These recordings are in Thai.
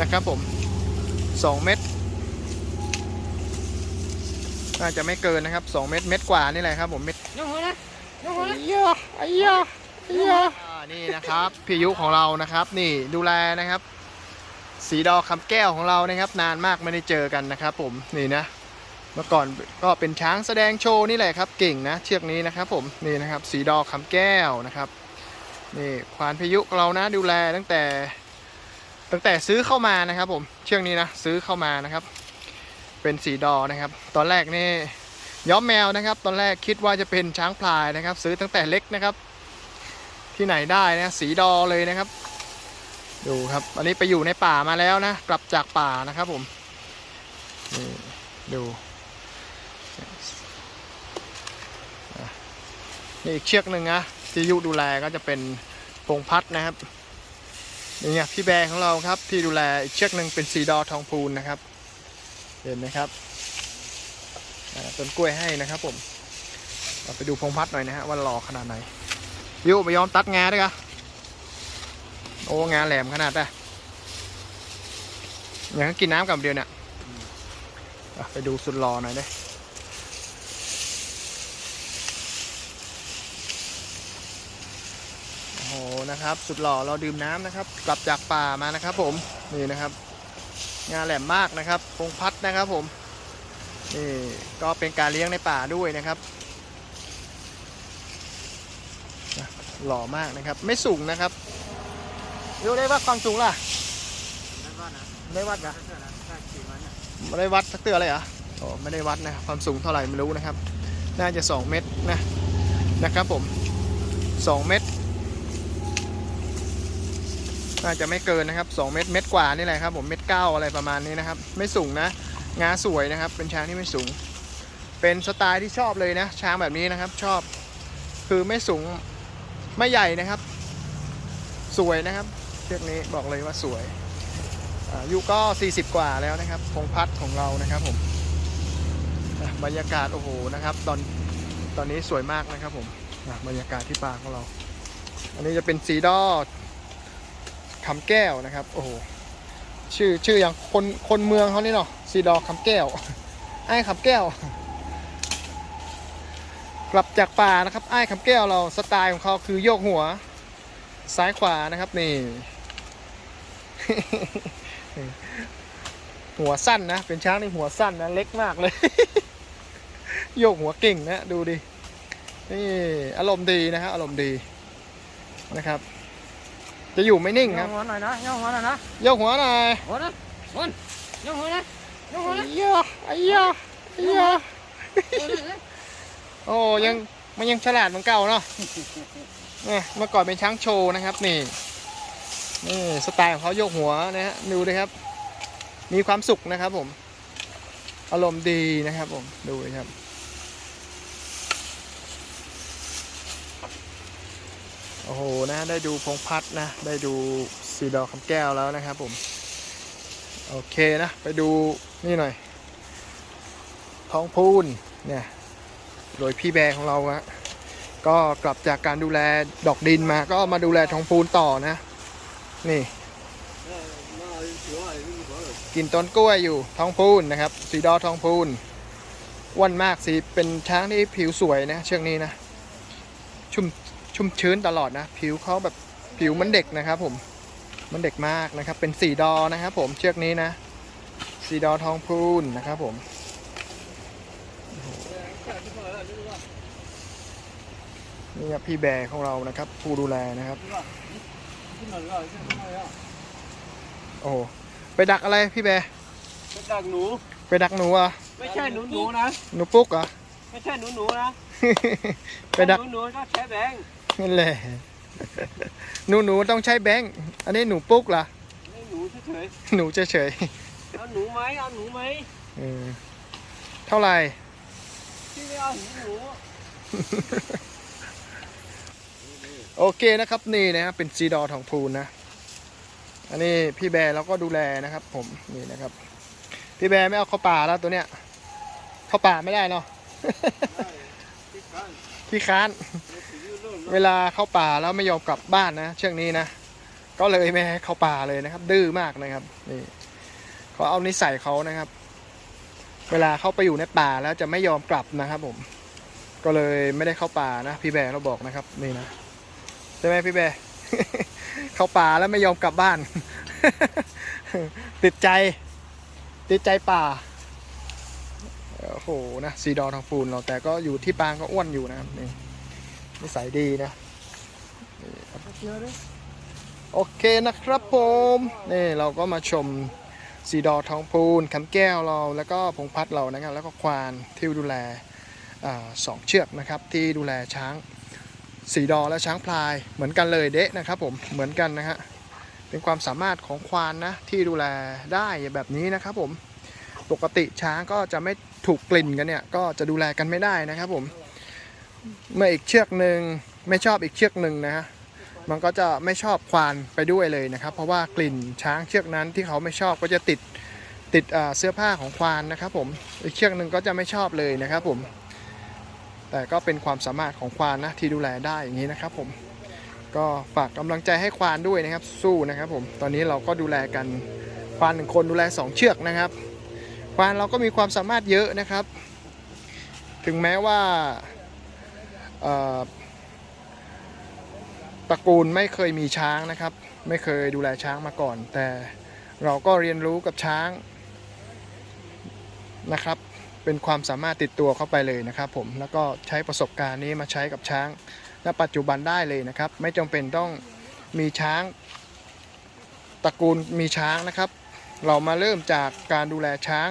นะครับผมสองเม็ดน่าจะไม่เกินนะครับสองเม็ดเม็ดกว่านี่แหละครับผมเม็ดยกหัวนะยกหัวนะอ้ยะอ้ยะอ้ยะอ่านี่นะครับพี่ยุของเรานะครับ นี่ดูแลนะครับ สีดอคำแก้วของเรานะครับ นานมากไม่ได้เจอกันนะครับผมนี่นะเมื่อก่อนก็เป็นช้างแสดงโชว์นี่แหละครับ เก่งนะ เชือกนี้นะครับ ผมนี่นะครับ สีดอคำแก้วนะครับนี่ควานพายุของเรานะดูแลตั้งแต่ ตั้งแต่ซื้อเข้ามานะครับ ผมเชือกนี้นะซื้อเข้ามานะครับ เป็นสีดอนะครับ ตอนแรกนี่ย้อมแมวนะครับ ตอนแรกคิดว่าจะเป็นช้างพลายนะครับ ซื้อตั้งแต่เล็กนะครับ ที่ไหนได้นะสีดอเลยนะครับ ดูครับอันนี้ไปอยู่ในป่ามาแล้วนะ กลับจากป่านะครับผมนี่ดูนี่อีกเชือกหนึ่งนะที่ยุดูแลก็จะเป็นพงพัดนะครับ นี่ไงพี่แบร์ของเราครับที่ดูแลอีกเชือกหนึ่งเป็นสีดอทองพูนนะครับ เห็นไหมครับต้นกล้วยให้นะครับผมเราไปดูพงพัดหน่อยนะฮะว่าหล่อขนาดไหนยุไปยอมตัดงาด้วยกะโอ้งาแหลมขนาดน่ะอย่างกินน้ำกับเดียวเนี่ยไปดูสุดรอหน่อยได้โอ้โหนะครับ สุดหล่อเราดื่มน้ำนะครับ กลับจากป่ามานะครับ ผมนี่นะครับ งานแหลมมากนะครับพงพัดนะครับผมนี่ก็เป็นการเลี้ยงในป่าด้วยนะครับหล่อมากนะครับ ไม่สูงนะครับดูได้วัดความสูงล่ะนั่ได้วัดนะเสื้อนะถ้าขี่มันเนี่ยไม่ได้วัดสักเตือเลยเหรอโอ้ไม่ได้วัดนะความสูงเท่าไหร่ไม่รู้นะครับ น่าจะ 2 เมตรนะนะครับผม 2 เมตร น่าจะไม่เกินนะครับ 2 เมตรเมตรกว่านี่แหละครับ ผมเมตรเก้าอะไรประมาณนี้นะครับ ไม่สูงนะงาสวยนะครับ เป็นช้างที่ไม่สูง เป็นสไตล์ที่ชอบเลยนะ ช้างแบบนี้นะครับ ชอบคือไม่สูงไม่ใหญ่นะครับ สวยนะครับเชือกนี้บอกเลยว่าสวยอายุก็ 40 กว่าแล้วนะครับพงพัดของเรานะครับผมบรรยากาศโอ้โหนะครับ ตอนตอนนี้สวยมากนะครับผมบรรยากาศที่ป่าของเรา อันนี้จะเป็นสีดอ คำแก้วนะครับ โอ้โหชื่อชื่ออย่างคนคนเมืองเขานี่เนาะสีดอคำแก้วไอ้คำแก้ว กลับจากป่านะครับไอ้คำแก้วเราสไตล์ของเขาคือโยกหัว ซ้ายขวานะครับนี่หัวสั้นนะ เป็นช้างในหัวสั้นนะ เล็กมากเลย โยกหัวเก่งนะ ดูดิ นี่ อารมณ์ดีนะฮะอารมณ์ดีนะครับ จะอยู่ไม่นิ่งยครักบหัวหน่อยนะยกหัวหน่อยนะโยกหัวหน่อยหัวนะหัวยกหัวนะยกหัวนะอ้ยะอ้ยะอ้ยะโอ้ยังมันยังฉลาดเหมือนเก่าเนาะเนี่ยเมื่อก่อนเป็นช้างโชว์นะครับนี่นี่สไตล์ของเขาโยกหัวนะฮะดูดิครับ มีความสุขนะครับผม อารมณ์ดีนะครับผมดูดิครับ โอ้โหนะได้ดูพงพัดนะ ได้ดูสีดอกคำแก้วแล้วนะครับผม โอเคนะ ไปดูนี่หน่อย ท้องพูนเนี่ยโดยพี่แบร์ของเราฮะก็กลับจากการดูแลดอกดินมา ก็มาดูแลท้องพูนต่อนะ นี่ กินต้นกล้วยอยู่ท้องพูนนะครับ สีดอท้องพูนอ้วนมากสีเป็นช้างที่ผิวสวยนะ เชือกนี้นะ ชุ่ม ชุ่มชื้นตลอดนะ ผิวเขาแบบผิวเหมันเด็กนะครับ ผมมันเด็กมากนะครับ เป็นสีดอนะครับ ผมเชือกนี้นะสีดอทองพูนนะครับ ผมโอ้โหนี่ครับพี่แบร์ของเรานะครับ ผู้ดูแลนะครับโอ้โหไปดักอะไรพี่แบร์ไปดักหนู ไปดักหนูเหรอะไม่ใช่หนูหนูนะหนูปุ๊กเหรอไม่ใช่หนูหนูนะไปดักหนูหนูก็แค่แบงค์ นั่นแหละหนูหนูต้องใช้แบงค์อันนี้หนูปุ๊กเหรอไม่หนูเฉยหนูเฉยๆเอาหนูไหมเอาหนูไหมๆเออเท่าไหร่ พี่ไม่เอาหนูหนูโอเคนะครับนี่นะครับเป็นซีดอทองพูนนะ อันนี้พี่แบร์เราก็ดูแลนะครับ ผมนี่นะครับ พี่แบร์ไม่เอาเข้าป่าแล้วตัวเนี้ยเข้าป่าไม่ได้เนาะพี่ค้าน เวลาเข้าป่าแล้วไม่ยอมกลับบ้านนะเชือกนี้นะก็เลยไม่ให้เข้าป่าเลยนะครับ ดื้อมากนะครับนี่เขาเอานิสัยเขานะครับ เวลาเข้าไปอยู่ในป่าแล้วจะไม่ยอมกลับนะครับ ผม ก็เลยไม่ได้เข้าป่านะพี่แบร์เราบอกนะครับนี่นะใช่ไหมพี่แบร์เข้าป่าแล้วไม่ยอมกลับบ้าน ติดใจ ติดใจป่าโอ้โหนะซีดอทองฟูนเราแต่ก็อยู่ที่ปางก็อ้วนอยู่นะครับนี่ นิสัยดีนะนี่ครับโอเคนะครับผมนี่เราก็มาชมซีดอทองพูนคำแก้วเราแล้วก็พงพัดเรานะครับแล้วก็ควานที่ดูแลอาสองเชือกนะครับ ที่ดูแลช้างสีดอและช้างพลายเหมือนกันเลยเดะนะครับผมเหมือนกันนะฮะเป็นความสามารถของควานนะที่ดูแลได้แบบนี้นะครับผมปกติช้างก็จะไม่ถูกกลิ่นกันเนี่ยก็จะดูแลกันไม่ได้นะครับผม เมื่ออีกเชือกหนึ่งไม่ชอบอีกเชือกหนึ่งนะฮะมันก็จะไม่ชอบควานไปด้วยเลยนะครับ เพราะว่ากลิ่นช้างเชือกนั้นที่เขาไม่ชอบก็จะติดติดเสื้อผ้าของควานนะครับผมอีกเชือกหนึ่งก็จะไม่ชอบเลยนะครับผมแต่ก็เป็นความสามารถของควานนะที่ดูแลได้อย่างนี้นะครับผมก็ฝากกำลังใจให้ควานด้วยนะครับสู้นะครับผมตอนนี้เราก็ดูแลกันควานหนึ่งคนดูแลสองเชือกนะครับควานเราก็มีความสามารถเยอะนะครับ ถึงแม้ว่า ตระกูลไม่เคยมีช้างนะครับ ไม่เคยดูแลช้างมาก่อน แต่เราก็เรียนรู้กับช้างนะครับ เป็นความสามารถติดตัวเข้าไปเลยนะครับ ผมแล้วก็ใช้ประสบการณ์นี้มาใช้กับช้างณปัจจุบันได้เลยนะครับ ไม่จำเป็นต้องมีช้างตระกูลมีช้างนะครับ เรามาเริ่มจากการดูแลช้าง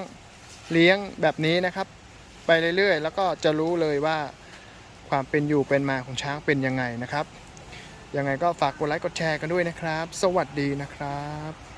เลี้ยงแบบนี้นะครับ ไปเรื่อยๆ แล้วก็จะรู้เลยว่า ความเป็นอยู่เป็นมาของช้างเป็นยังไงนะครับ ยังไงก็ฝากกดไลค์กดแชร์กันด้วยนะครับ สวัสดีนะครับ